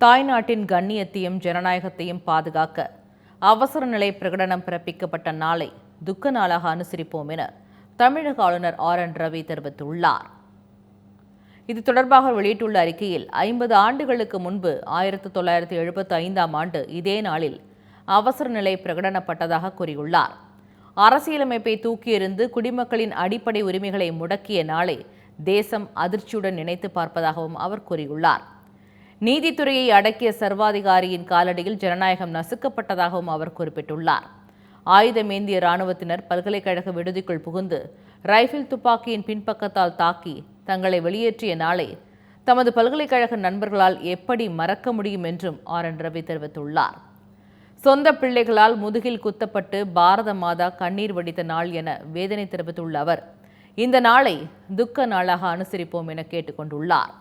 தாய்நாட்டின் கண்ணியத்தையும் ஜனநாயகத்தையும் பாதுகாக்க அவசர நிலை பிரகடனம் பிறப்பிக்கப்பட்ட நாளை துக்க நாளாக அனுசரிப்போம் என தமிழக ஆளுநர் ஆர் என் ரவி தெரிவித்துள்ளார். இது தொடர்பாக வெளியிட்டுள்ள அறிக்கையில் ஐம்பது ஆண்டுகளுக்கு முன்பு ஆயிரத்து தொள்ளாயிரத்து எழுபத்தி ஐந்தாம் ஆண்டு இதே நாளில் அவசர நிலை பிரகடனப்பட்டதாக கூறியுள்ளார். அரசியலமைப்பை தூக்கியிருந்து குடிமக்களின் அடிப்படை உரிமைகளை முடக்கிய நாளை தேசம் அதிர்ச்சியுடன் நினைத்து பார்ப்பதாகவும் அவர் கூறியுள்ளார். நீதித்துறையை அடக்கிய சர்வாதிகாரியின் காலடியில் ஜனநாயகம் நசுக்கப்பட்டதாகவும் அவர் குறிப்பிட்டுள்ளார். ஆயுதமேந்திய இராணுவத்தினர் பல்கலைக்கழக விடுதிக்குள் புகுந்து ரைஃபிள் துப்பாக்கியின் பின்பக்கத்தால் தாக்கி தங்களை வெளியேற்றிய நாளை தமது பல்கலைக்கழக நண்பர்களால் எப்படி மறக்க முடியும் என்றும் ஆர். என். ரவி தெரிவித்துள்ளார். சொந்த பிள்ளைகளால் முதுகில் குத்தப்பட்டு பாரத மாதா கண்ணீர் வடித்த நாள் என வேதனை தெரிவித்துள்ள அவர் இந்த நாளை துக்க நாளாக அனுசரிப்போம் என கேட்டுக்கொண்டுள்ளார்.